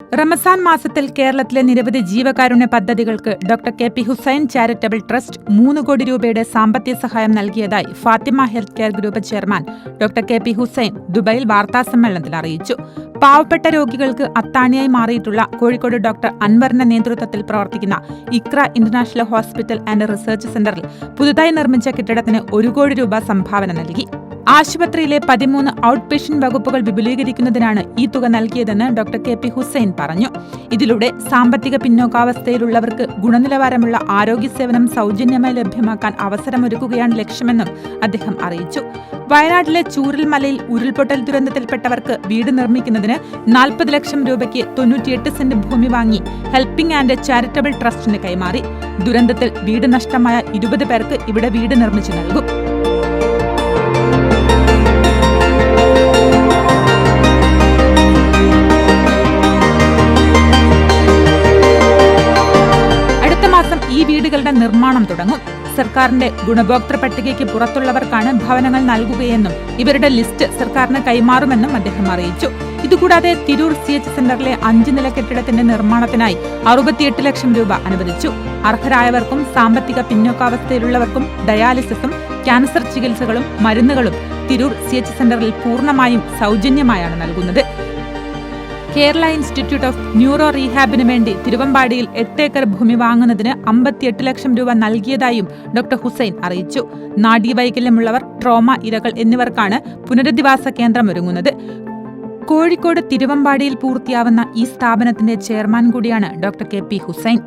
റമസാൻ മാസത്തിൽ കേരളത്തിലെ നിരവധി ജീവകാരുണ്യ പദ്ധതികൾക്ക് doctor K P Hussain charitable trust മൂന്ന് കോടി രൂപയുടെ സാമ്പത്തിക സഹായം നൽകിയതായി Fathima health care group chairman doctor K P Hussain ദുബൈയിൽ വാർത്താസമ്മേളനത്തിൽ അറിയിച്ചു. പാവപ്പെട്ട രോഗികൾക്ക് അത്താണിയായി മാറിയിട്ടുള്ള കോഴിക്കോട് ഡോക്ടർ അൻവറിന്റെ നേതൃത്വത്തിൽ പ്രവർത്തിക്കുന്ന Iqraa international hospital and research സെന്ററിൽ പുതുതായി നിർമ്മിച്ച കെട്ടിടത്തിന് ഒരു കോടി രൂപ സംഭാവന നൽകി. ആശുപത്രിയിലെ പതിമൂന്ന് ഔട്ട് പേഷ്യന്റ് വകുപ്പുകൾ വിപുലീകരിക്കുന്നതിനാണ് ഈ തുക നൽകിയതെന്ന് ഡോക്ടർ കെ പി ഹുസൈൻ പറഞ്ഞു. ഇതിലൂടെ സാമ്പത്തിക പിന്നോക്കാവസ്ഥയിലുള്ളവർക്ക് ഗുണനിലവാരമുള്ള ആരോഗ്യ സേവനം സൗജന്യമായി ലഭ്യമാക്കാൻ അവസരമൊരുക്കുകയാണ് ലക്ഷ്യമെന്നും അദ്ദേഹം അറിയിച്ചു. വയനാട്ടിലെ ചൂരൽമലയിൽ ഉരുൾപൊട്ടൽ ദുരന്തത്തിൽപ്പെട്ടവർക്ക് വീട് നിർമ്മിക്കുന്നതിന് നാൽപ്പത് ലക്ഷം രൂപയ്ക്ക് തൊണ്ണൂറ്റിയെട്ട് സെന്റ് ഭൂമി വാങ്ങി ഹെൽപ്പിംഗ് ആൻഡ് ചാരിറ്റബിൾ ട്രസ്റ്റിന് കൈമാറി. ദുരന്തത്തിൽ വീട് നഷ്ടമായ ഇരുപത് പേർക്ക് ഇവിടെ വീട് നിർമ്മിച്ചു നൽകും. ഈ വീടുകളുടെ നിർമ്മാണം തുടങ്ങും. സർക്കാരിന്റെ ഗുണഭോക്തൃ പട്ടികയ്ക്ക് പുറത്തുള്ളവർക്കാണ് ഭവനങ്ങൾ നൽകുകയെന്നും ഇവരുടെ ലിസ്റ്റ് സർക്കാരിന് കൈമാറുമെന്നും അദ്ദേഹം അറിയിച്ചു. ഇതുകൂടാതെ തിരൂർ സി എച്ച് സെന്ററിലെ അഞ്ച് നില കെട്ടിടത്തിന്റെ നിർമ്മാണത്തിനായി അറുപത്തിയെട്ട് ലക്ഷം രൂപ അനുവദിച്ചു. അർഹരായവർക്കും സാമ്പത്തിക പിന്നോക്കാവസ്ഥയിലുള്ളവർക്കും ഡയാലിസിസും ക്യാൻസർ ചികിത്സകളും മരുന്നുകളും തിരൂർ സി എച്ച് സെന്ററിൽ പൂർണമായും സൗജന്യമായാണ് നൽകുന്നത്. കേരള ഇൻസ്റ്റിറ്റ്യൂട്ട് ഓഫ് ന്യൂറോ റീഹാബിന് വേണ്ടി തിരുവമ്പാടിയിൽ എട്ട് ഏക്കർ ഭൂമി വാങ്ങുന്നതിന് അമ്പത്തിയെട്ട് ലക്ഷം രൂപ നൽകിയതായും ഡോക്ടർ ഹുസൈൻ അറിയിച്ചു. നാഡീവൈകല്യമുള്ളവർ ട്രോമ ഇരകൾ എന്നിവർക്കാണ് പുനരധിവാസ കേന്ദ്രം ഒരുങ്ങുന്നത്. കോഴിക്കോട് തിരുവമ്പാടിയിൽ പൂർത്തിയാവുന്ന ഈ സ്ഥാപനത്തിന്റെ ചെയർമാൻ കൂടിയാണ് ഡോക്ടർ കെ പി ഹുസൈൻ.